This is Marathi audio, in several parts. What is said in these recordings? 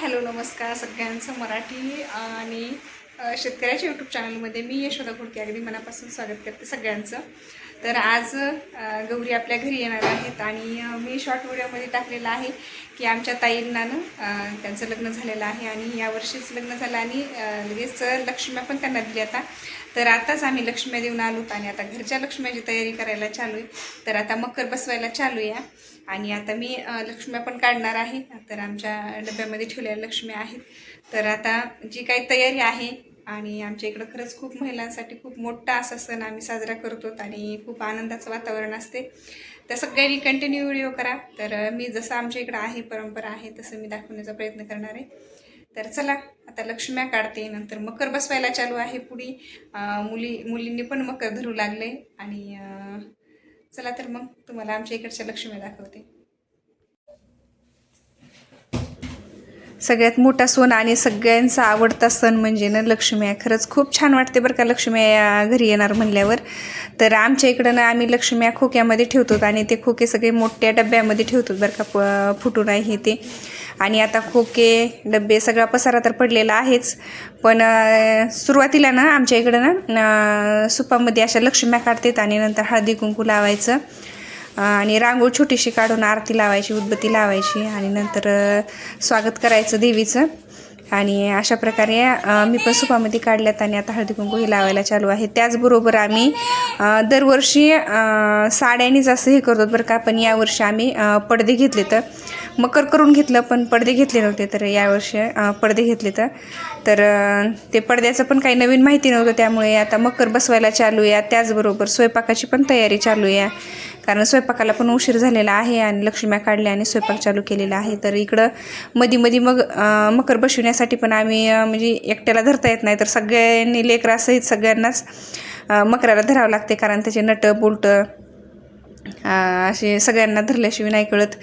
हॅलो नमस्कार सगळ्यांचं मराठी आणि शेतकऱ्याच्या यूट्यूब चॅनलमध्ये मी यशोदा घुडके अगदी मनापासून स्वागत करते सगळ्यांचं. तर आज गौरी आपल्या घरी येणार आहेत आणि मी शॉर्ट व्हिडिओमध्ये टाकलेलं आहे की आमच्या ताईंना त्यांचं लग्न झालेलं आहे आणि यावर्षीच लग्न झालं आणि लगेच लक्ष्म्या पण त्यांना दिली आता. तर आताच आम्ही लक्ष्म्या देऊन आलोत आणि आता घरच्या लक्ष्म्याची तयारी करायला चालू आहे. तर आता मकर बसवायला चालू या आणि आता मी लक्ष्म्या पण काढणार आहे. तर आमच्या डब्यामध्ये ठेवलेल्या लक्ष्म्या आहेत. तर आता जी काही तयारी आहे आणि आमच्या इकडं खरंच खूप महिलांसाठी खूप मोठा असा सण आम्ही साजरा करतो आणि खूप आनंदाचं वातावरण असते. तर सगळ्यांनी कंटिन्यू व्हिडिओ करा. तर मी जसं आमच्या इकडं आहे परंपरा आहे तसं मी दाखवण्याचा प्रयत्न करणार आहे. तर चला आता लक्ष्म्या काढते नंतर मकर बसवायला चालू आहे पुढी. मुली मुलींनी पण मकर धरू लागले आणि चला तर मग तुम्हाला आमच्या इकडच्या लक्ष्म्या दाखवते. सगळ्यात मोठा सण आणि सगळ्यांचा आवडता सण म्हणजे ना लक्ष्मी खरंच खूप छान वाटते बरं का लक्ष्मी या घरी येणार म्हणल्यावर. तर आमच्या इकडं ना आम्ही लक्ष्मी खोक्यामध्ये ठेवतो आणि ते खोके सगळे मोठ्या डब्यामध्ये ठेवतो बरं का प फुटून आहे हे ते. आणि आता खोके डबे सगळा पसारा तर पडलेला आहेच. पण सुरुवातीला ना आमच्या इकडं ना सुपामध्ये अशा लक्ष्म्या काढतात आणि नंतर हळदी कुंकू लावायचं. आणि रांगोळ छोटीशी काढून आरती लावायची उदबत्ती लावायची आणि नंतर स्वागत करायचं देवीचं. आणि अशा प्रकारे मी पण सुपामध्ये काढल्यात आणि आता हळदी कुंकू हे लावायला चालू आहे. त्याचबरोबर आम्ही दरवर्षी साड्यांनीच असं हे करतो बरं का पण यावर्षी आम्ही पडदे घेतले तर मकर करून घेतलं पण पडदे घेतले नव्हते तर यावर्षी पडदे घेतले तर. तर ते पडद्याचं पण काही नवीन माहिती नव्हतं त्यामुळे आता मकर बसवायला चालू आहे. त्याचबरोबर स्वयंपाकाची पण तयारी चालू आहे. कारण स्वयंपाकाला पण उशीर झालेला आहे आणि लक्ष्म्या काढल्या आणि स्वयंपाक चालू केलेला आहे. तर इकडं मधी मधी मग मकर बसविण्यासाठी पण आम्ही म्हणजे एकट्याला धरता येत नाही. तर सगळ्यांनी लेकरासहित सगळ्यांनाच मकराला धरावं लागते कारण त्याचे नट बोलटं असे सगळ्यांना धरल्याशिवाय नाही कळत.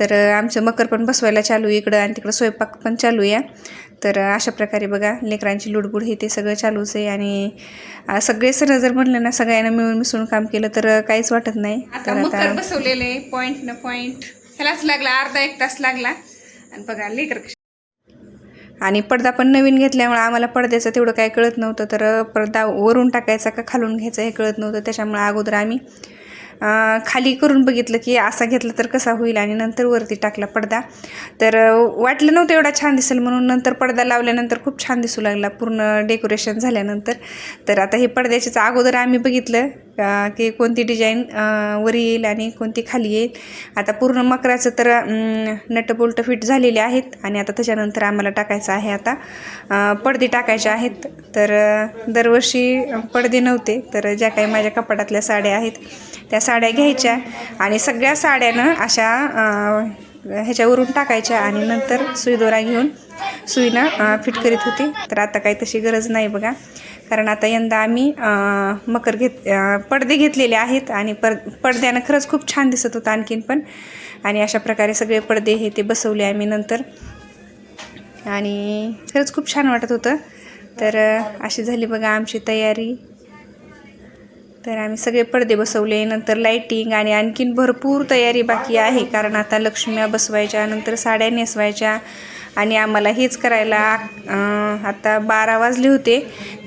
तर आमचं मकर पण बसवायला चालू आहे इकडं आणि तिकडं स्वयंपाक पण चालू आहे. तर अशा प्रकारे बघा लेकरांची लुडबुड हे ते सगळं चालूच आहे. आणि सगळे सण जर म्हणलं ना सगळ्यांना मिळून मिसळून काम केलं तर काहीच वाटत नाही. तर आता बसवलेले पॉईंट न पॉईंट ह्यालाच लागला अर्धा एक तास लागला. आणि बघा लेकर आणि पडदा पण नवीन घेतल्यामुळे आम्हाला पडद्याचं तेवढं काय कळत नव्हतं. तर पडदा वरून टाकायचा का खालून घ्यायचा हे कळत नव्हतं. त्याच्यामुळे अगोदर आम्ही खाली करून बघितलं की असा घेतला तर कसा होईल आणि नंतर वरती टाकला पडदा. तर वाटलं नव्हतं एवढा छान दिसेल म्हणून नंतर पडदा लावल्यानंतर खूप छान दिसू लागला पूर्ण डेकोरेशन झाल्यानंतर. तर आता हे पडद्याच्याच अगोदर आम्ही बघितलं की कोणती डिझाईन वर येईल आणि कोणती खाली येईल. आता पूर्ण मकराचं तर नटबोल्ट फिट झालेले आहेत आणि आता त्याच्यानंतर आम्हाला टाकायचं आहे आता पडदे टाकायचे आहेत. तर दरवर्षी पडदे नव्हते तर ज्या काही माझ्या कपाटातल्या साड्या आहेत त्या साड्या घ्यायच्या आणि सगळ्या साड्यानं अशा ह्याच्यावरून टाकायच्या आणि नंतर सुईदोरा घेऊन सुईनं फिट करीत होते. तर आता काही तशी गरज नाही बघा. कारण आता यंदा आम्ही मकर घेत पडदे घेतलेले आहेत आणि पर पडद्यानं खरंच खूप छान दिसत होतं आणखीन पण. आणि अशा प्रकारे सगळे पडदे हे ते बसवले आम्ही नंतर. आणि खरंच खूप छान वाटत होतं. तर अशी झाली बघा आमची तयारी. तर आम्ही सगळे पडदे बसवले नंतर लाईटिंग आणि आणखीन भरपूर तयारी बाकी आहे. कारण आता लक्ष्म्या बसवायच्या नंतर साड्या नेसवायच्या आणि आम्हाला हेच करायला आता बारा वाजले होते.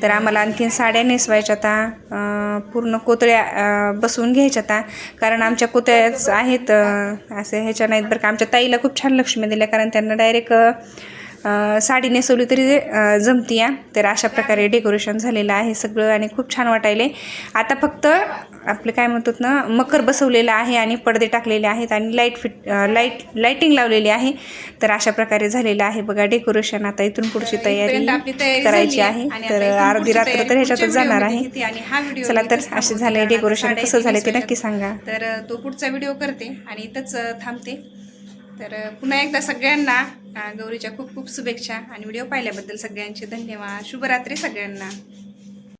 तर आम्हाला आणखीन साड्या नेसवायच्या आता पूर्ण कोतळ्या बसवून घ्यायच्या आता. कारण आमच्या कोतळ्याच आहेत असे ह्याच्या नाहीत बरं का. आमच्या ताईला खूप छान लक्ष्मी दिल्या कारण त्यांना डायरेक्ट साडी नेसवली तरी जमती या तर अशा प्रकारे डेकोरेशन झालेलं आहे सगळं आणि खूप छान वाटायले. आता फक्त आपलं काय म्हणतात ना मकर बसवलेलं आहे आणि पडदे टाकलेले आहेत आणि लाइट फिट लाइट लाईटिंग लावलेली आहे. तर अशा प्रकारे झालेलं आहे बघा डेकोरेशन आता इथून पुढची तयारी करायची आहे. तर अर्धी रात्र तर ह्याच्यातच जाणार आहे. चला तर असे झाले डेकोरेशन कसं झालं ते नक्की सांगा. तर तो पुढचा व्हिडिओ करते आणि इथंच थांबते. तर पुन्हा एकदा सगळ्यांना गौरीच्या खूप खूप शुभेच्छा आणि व्हिडिओ पाहिल्याबद्दल सगळ्यांचे धन्यवाद. शुभरात्री सगळ्यांना.